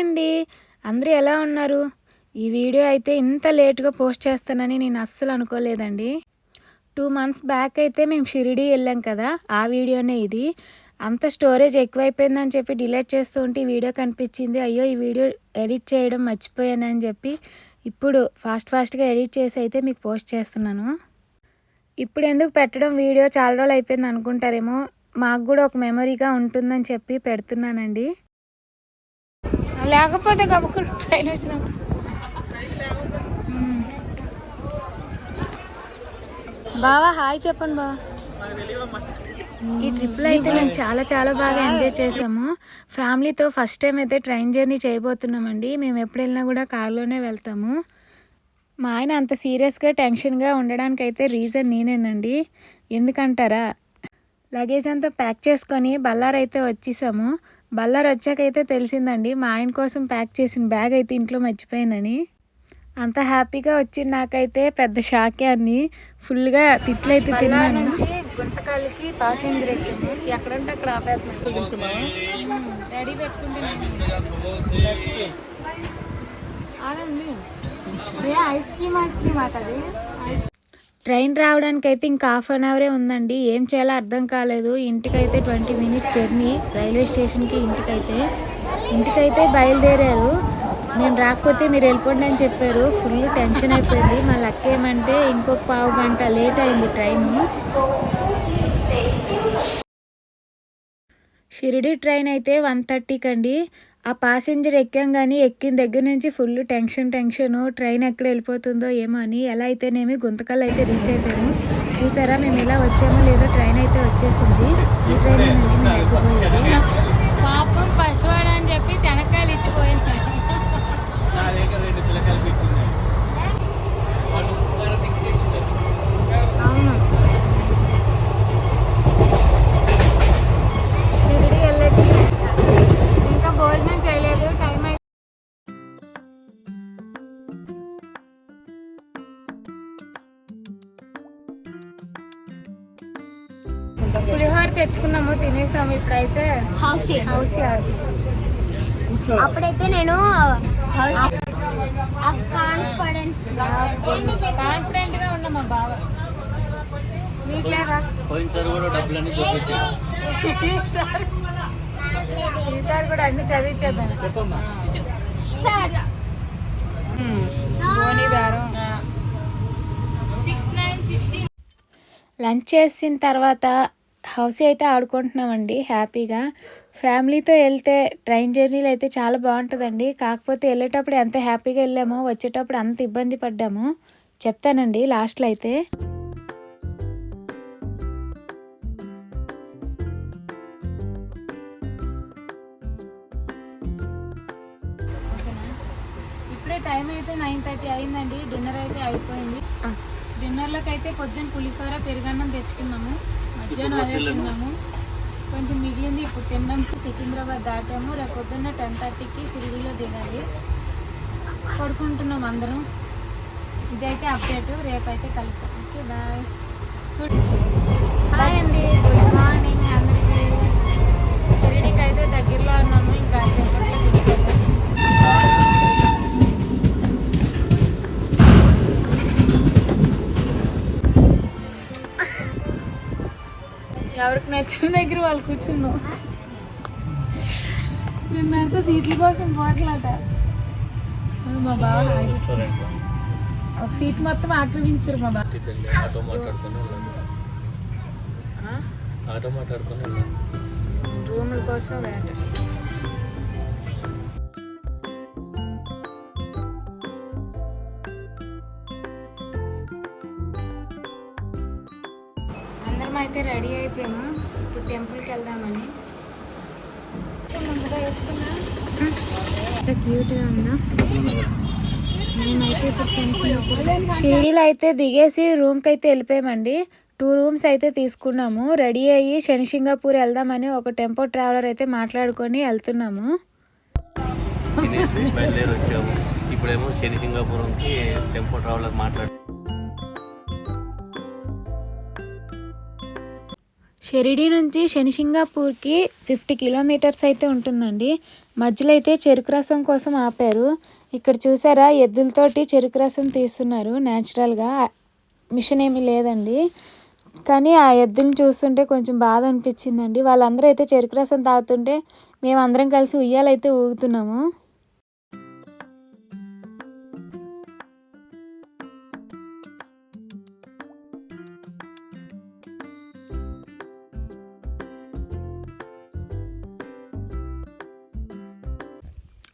అండి. అందరూ ఎలా ఉన్నారు? ఈ వీడియో అయితే ఇంత లేట్గా పోస్ట్ చేస్తానని నేను అస్సలు అనుకోలేదండి. టూ మంత్స్ బ్యాక్ అయితే మేము షిరిడి వెళ్ళాం కదా ఆ వీడియోనే ఇది. అంత స్టోరేజ్ ఎక్కువైపోయిందని చెప్పి డిలీట్ చేస్తూ ఉంటే ఈ వీడియో కనిపించింది. అయ్యో ఈ వీడియో ఎడిట్ చేయడం మర్చిపోయానని చెప్పి ఇప్పుడు ఫాస్ట్ ఫాస్ట్గా ఎడిట్ చేసి అయితే మీకు పోస్ట్ చేస్తున్నాను. ఇప్పుడు ఎందుకు పెట్టడం? వీడియో చాలా రోజులు అయిపోయింది అనుకుంటారేమో. మాకు కూడా ఒక మెమరీగా ఉంటుందని చెప్పి పెడుతున్నానండి. లేకపోతే కప్పుకుని ట్రైన్ వచ్చినప్పుడు బావా హాయ్ చెప్పండి బావా. ఈ ట్రిప్లో అయితే మేము చాలా చాలా బాగా ఎంజాయ్ చేసాము. ఫ్యామిలీతో ఫస్ట్ టైం అయితే ట్రైన్ జర్నీ చేయబోతున్నామండి. మేము ఎప్పుడు వెళ్ళినా కూడా కార్లోనే వెళ్తాము. మా ఆయన అంత సీరియస్గా టెన్షన్గా ఉండడానికి అయితే రీజన్ నేనేనండి. ఎందుకంటారా? లగేజ్ అంతా ప్యాక్ చేసుకొని బల్లారైతే వచ్చేసాము. బళ్ళారు వచ్చాకైతే తెలిసిందండి మా ఆయన కోసం ప్యాక్ చేసిన బ్యాగ్ అయితే ఇంట్లో మర్చిపోయానని. అంత హ్యాపీగా వచ్చి నాకైతే పెద్ద షాకే అని ఫుల్గా తిట్లు అయితే తిన్నాను. నుంచి గుంతకాలకి ప్యాసింజర్ ఎక్కాము ఎక్కడంటే అక్కడ ఆపేస్తున్నాం రెడీ పెట్టుకుంటే ఐస్ క్రీమ్ ఐస్ క్రీమ్ అట అది. ట్రైన్ రావడానికి అయితే ఇంకా హాఫ్ అన్ అవరే ఉందండి. ఏం చేయాలో అర్థం కాలేదు. ఇంటికైతే ట్వంటీ మినిట్స్ జర్నీ రైల్వే స్టేషన్కి ఇంటికైతే. ఇంటికైతే బయలుదేరారు. నేను రాకపోతే మీరు వెళ్ళిపోండి అని చెప్పారు. ఫుల్ టెన్షన్ అయిపోయింది. మా లక్ ఏమంటే ఇంకొక పావు గంట లేట్ అయింది ట్రైను. షిరిడి ట్రైన్ అయితే వన్ థర్టీకి అండి. ఆ ప్యాసింజర్ ఎక్కాం కానీ ఎక్కిన దగ్గర నుంచి ఫుల్ టెన్షన్ టెన్షన్ ట్రైన్ ఎక్కడ వెళ్ళిపోతుందో ఏమో అని ఎలా అయితేనేమి గుంతకల్ అయితే రీచ్ అయిపోయాము. చూసారా మేము ఎలా వచ్చామో లేదో ట్రైన్ అయితే వచ్చేసింది. ఈ ట్రైన్ ఎక్కిపోయేది తెచ్చుకున్నాము తినేసాము ఇప్పుడైతే హౌస్ హౌస్ అప్పుడైతే నేను కాన్ఫిడెన్స్ కాన్ఫిడెంట్గా ఉన్నాం మా బావ. పోయినసారి కూడా డబ్బులన్నీ దొరికేసాయి ఈసారి ఈసారి కూడా అన్ని చదివించేద్దాం. చెప్పమ్మా. ధోని బేరం లంచ్ చేసిన తర్వాత హౌస్ అయితే ఆడుకుంటున్నామండి హ్యాపీగా. ఫ్యామిలీతో వెళ్తే ట్రైన్ జర్నీలు అయితే చాలా బాగుంటుందండి. కాకపోతే వెళ్ళేటప్పుడు ఎంత హ్యాపీగా వెళ్ళామో వచ్చేటప్పుడు అంత ఇబ్బంది పడ్డాము చెప్తానండి లాస్ట్లో అయితే. ఇప్పుడే టైం అయితే నైన్ థర్టీ అయిందండి డిన్నర్ అయితే అయిపోయింది. డిన్నర్లోకి అయితే పొద్దున్న పులిహోర పెరుగన్నం తెచ్చుకున్నాము. మధ్యాహ్నం అదే తిన్నాము? కొంచెం మిగిలింది ఇప్పుడు తిన్నాము సికింద్రాబాద్ దాటాము. రేపు పొద్దున్న టెన్ థర్టీకి షిరిడీలో దిగాలి పడుకుంటున్నాం అందరం. ఇదైతే అప్డేట్. రేపైతే కలుపుతాం ఓకే బాయ్. గుడ్. హాయ్ అండి. నచ్చిన దగ్గర వాళ్ళు కూర్చున్నాం. నిన్నంతా సీట్ల కోసం పోట్లాట మా బావ ఒక సీట్ మొత్తం ఆక్రమించారు మా బావ. కిచెన్ ఆటో మాట్లాడుకొని ఆటో మాట్లాడుకొని రూముల కోసం వేట. అందరం అయితే రెడీ అయిపోయాము? ఇప్పుడు టెంపుల్కి వెళ్దామని. క్యూట్గా ఉందా? మేమైతే ఇప్పుడు షిరిడీలో అయితే దిగేసి రూమ్కి అయితే వెళ్ళిపోయామండి. టూ రూమ్స్ అయితే తీసుకున్నాము. రెడీ అయ్యి శని సింగాపూర్ వెళ్దామని ఒక టెంపో ట్రావెలర్ అయితే మాట్లాడుకొని వెళ్తున్నాము. ఇప్పుడేమో శని సింగాపురంకి టెంపో ట్రావెలర్ మాట్లాడు షిరిడి నుంచి శనిసింగాపూర్కి ఫిఫ్టీ కిలోమీటర్స్ అయితే ఉంటుందండి. మధ్యలో అయితే చెరుకు రసం కోసం ఆపారు. ఇక్కడ చూసారా ఎద్దులతోటి చెరుకు రసం తీస్తున్నారు. న్యాచురల్గా మిషన్ ఏమీ లేదండి. కానీ ఆ ఎద్దులను చూస్తుంటే కొంచెం బాధ అనిపించిందండి. వాళ్ళందరూ అయితే చెరుకు రసం తాగుతుంటే మేమందరం కలిసి ఉయ్యాలైతే ఊగుతున్నాము.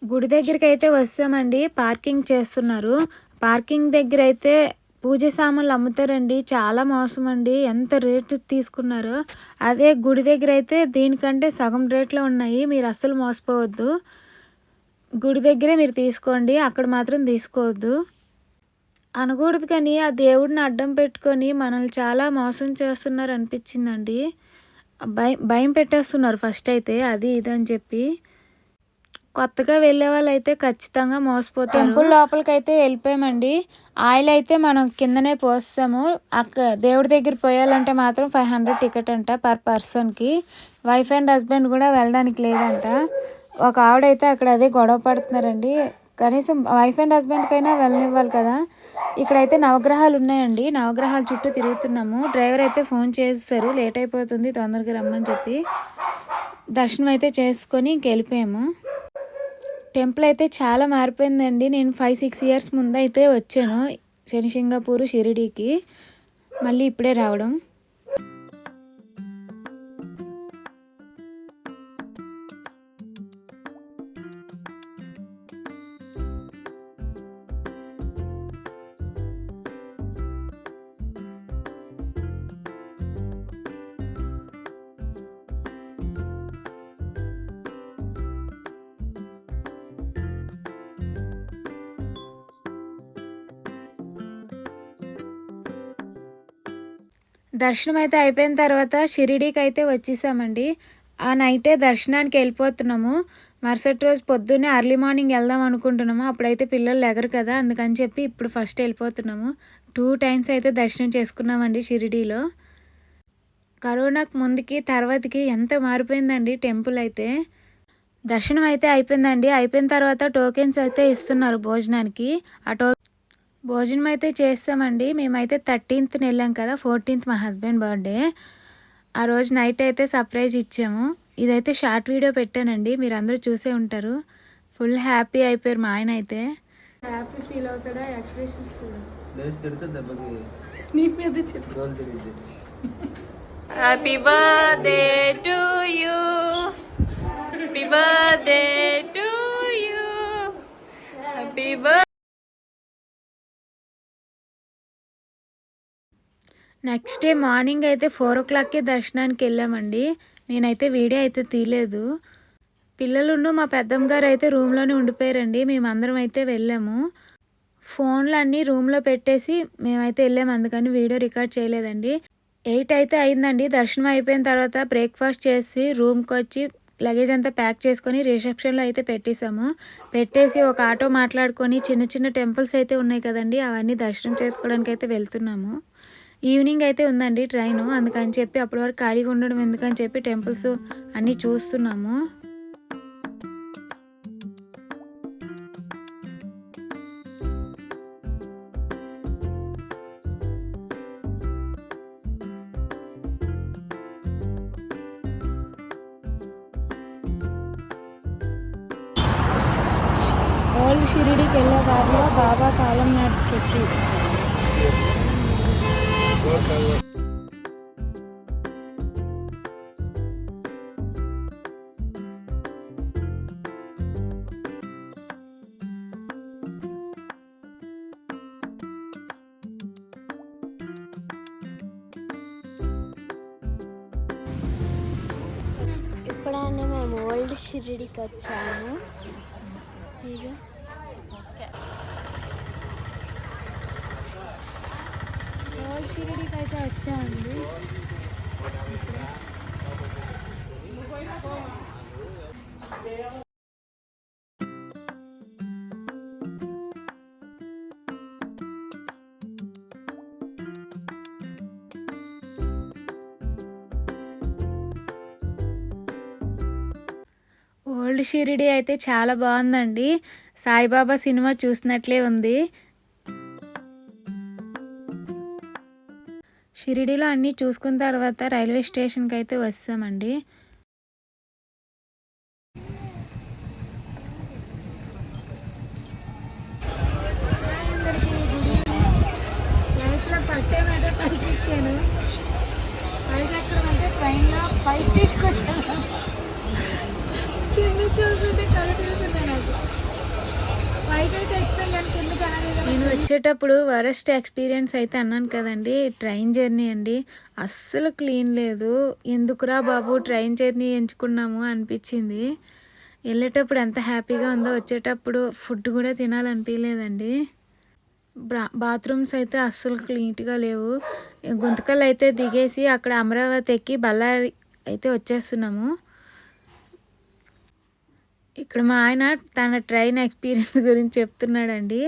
గుడి దగ్గరికి అయితే వస్తామండి. పార్కింగ్ చేస్తున్నారు. పార్కింగ్ దగ్గర అయితే పూజ సామాన్లు అమ్ముతారండి. చాలా మోసం అండి ఎంత రేటు తీసుకున్నారో? అదే గుడి దగ్గర అయితే దీనికంటే సగం రేట్లో ఉన్నాయి. మీరు అస్సలు మోసపోవద్దు. గుడి దగ్గరే మీరు తీసుకోండి. అక్కడ మాత్రం తీసుకోవద్దు. అనకూడదు కానీ ఆ దేవుడిని అడ్డం పెట్టుకొని మనల్ని చాలా మోసం చేస్తున్నారు అనిపించిందండి. భయం భయం పెట్టేస్తున్నారు ఫస్ట్ అయితే. అది ఇది అని చెప్పి. కొత్తగా వెళ్ళే వాళ్ళు అయితే ఖచ్చితంగా మోసపోతారు. టెంపుల్ లోపలికైతే వెళ్ళిపోయామండి. ఆయిల్ అయితే మనం కిందనే పోస్తాము. అక్కడ దేవుడి దగ్గర పోయాలంటే మాత్రం ఫైవ్ హండ్రెడ్ టికెట్ అంట పర్ పర్సన్కి. వైఫ్ అండ్ హస్బెండ్ కూడా వెళ్ళడానికి లేదంట. ఒక ఆవిడైతే అక్కడ అదే గొడవ పడుతున్నారండి. కనీసం వైఫ్ అండ్ హస్బెండ్కైనా వెళ్ళనివ్వాలి కదా. ఇక్కడైతే నవగ్రహాలు ఉన్నాయండి. నవగ్రహాల చుట్టూ తిరుగుతున్నాము. డ్రైవర్ అయితే ఫోన్ చేస్తారు లేట్ అయిపోతుంది తొందరగా రమ్మని చెప్పి. దర్శనం అయితే చేసుకొని ఇంక వెళ్ళిపోయాము టెంపుల్ అయితే చాలా మారిపోయిందండి. నేను ఫైవ్ సిక్స్ ఇయర్స్ ముందైతే వచ్చాను. శనిసింగాపూర్ షిరిడీకి. మళ్ళీ ఇప్పుడే రావడం. దర్శనం అయితే అయిపోయిన తర్వాత షిరిడీకి అయితే వచ్చేసామండి. ఆ నైటే దర్శనానికి వెళ్ళిపోతున్నాము. మరుసటి రోజు పొద్దున్నే అర్లీ మార్నింగ్ వెళ్దాం అనుకుంటున్నాము. అప్పుడైతే పిల్లలు ఎగరు కదా అందుకని చెప్పి ఇప్పుడు ఫస్ట్ వెళ్ళిపోతున్నాము. టూ టైమ్స్ అయితే దర్శనం చేసుకున్నామండి షిరిడీలో. కరోనాకు ముందుకి తర్వాతకి ఎంత మారిపోయిందండి టెంపుల్ అయితే. దర్శనం అయితే అయిపోయిందండి. అయిపోయిన తర్వాత టోకెన్స్ అయితే ఇస్తున్నారు భోజనానికి. ఆ టో భోజనం అయితే చేస్తామండి. మేమైతే థర్టీన్త్న వెళ్ళాం కదా ఫోర్టీన్త్ మా హస్బెండ్ బర్త్డే. ఆ రోజు నైట్ అయితే సర్ప్రైజ్ ఇచ్చాము. ఇదైతే షార్ట్ వీడియో పెట్టానండి. మీరు అందరూ చూసే ఉంటారు. ఫుల్ హ్యాపీ అయిపోయారు మా ఆయన అయితే. హ్యాపీ ఫీల్ అవుతాడా? ఎక్స్ప్రెషన్స్ నీ మీద చెప్పు. రోజు తిరిగింది Happy birthday to you. Happy birthday to next day morning అయితే ఫోర్ ఓ క్లాక్కి దర్శనానికి వెళ్ళామండి. నేనైతే వీడియో అయితే తీయలేదు. పిల్లలుండు మా పెద్దమ్మ గారు అయితే రూమ్లోనే ఉండిపోయారండి. మేమందరం అయితే వెళ్ళాము. ఫోన్లు అన్నీ రూమ్లో పెట్టేసి మేమైతే వెళ్ళాము. అందుకని వీడియో రికార్డ్ చేయలేదండి. ఎయిట్ అయితే అయిందండి. దర్శనం అయిపోయిన తర్వాత బ్రేక్ఫాస్ట్ చేసి రూమ్కి వచ్చి లగేజ్ అంతా ప్యాక్ చేసుకొని రిసెప్షన్లో అయితే పెట్టేశాము. పెట్టేసి ఒక ఆటో మాట్లాడుకొని చిన్న చిన్న టెంపుల్స్ అయితే ఉన్నాయి కదండి అవన్నీ దర్శనం చేసుకోవడానికి అయితే వెళ్తున్నాము. ఈవినింగ్ అయితే ఉందండి ట్రైన్. అందుకని చెప్పి అప్పటి వరకు ఖాళీగా ఉండడం ఎందుకని చెప్పి టెంపుల్స్ అన్నీ చూస్తున్నాము. ఓల్డ్ షిరిడికి వెళ్ళే దారిలో బాబా కాలం నాటి చెట్టు ఇప్పుడైనా మేము ఓల్డ్ షిరిడికి వచ్చాము ఇక షిరిడికి అయితే వచ్చామండి. ఓల్డ్ షిరిడి అయితే చాలా బాగుందండి. సాయిబాబా సినిమా చూసినట్లే ఉంది. షిరిడిలో అన్నీ చూసుకున్న తర్వాత రైల్వే స్టేషన్కి అయితే వస్తామండి. ఫస్ట్ టైం అయితే పైకి ఎక్కాను పైకి ఎక్కడం అంటే ట్రైన్లో పై సీట్కి వచ్చాను కింద చూస్తుంటే కళ్ళు తిరుగుతున్నాయి నాకు. పైకి అయితే ఎక్కుతాను కానీ కింద నేను వచ్చేటప్పుడు వరస్ట్ ఎక్స్పీరియన్స్ అయితే అన్నాను కదండి. ట్రైన్ జర్నీ అండి. అస్సలు క్లీన్ లేదు. ఎందుకురా బాబు ట్రైన్ జర్నీ ఎంచుకున్నాము అనిపించింది. వెళ్ళేటప్పుడు ఎంత హ్యాపీగా ఉందో వచ్చేటప్పుడు ఫుడ్ కూడా తినాలనిపించలేదండి. బ్రా బాత్రూమ్స్ అయితే అస్సలు క్లీన్గా లేవు. గుంతకలు అయితే దిగేసి అక్కడ అమరావతి ఎక్కి బళ్ళారి అయితే వచ్చేస్తున్నాము. ఇక్కడ మా ఆయన తన ట్రైన్ ఎక్స్పీరియన్స్ గురించి చెప్తున్నాడండి.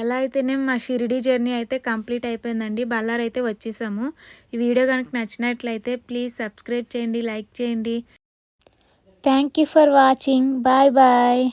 ఎలా అయితేనే మా షిరిడి జర్నీ అయితే కంప్లీట్ అయిపోయిందండి. బల్లార్ అయితే వచ్చేసాము. ఈ వీడియో కనుక నచ్చినట్లయితే ప్లీజ్ సబ్స్క్రైబ్ చేయండి లైక్ చేయండి. Thank you for watching bye bye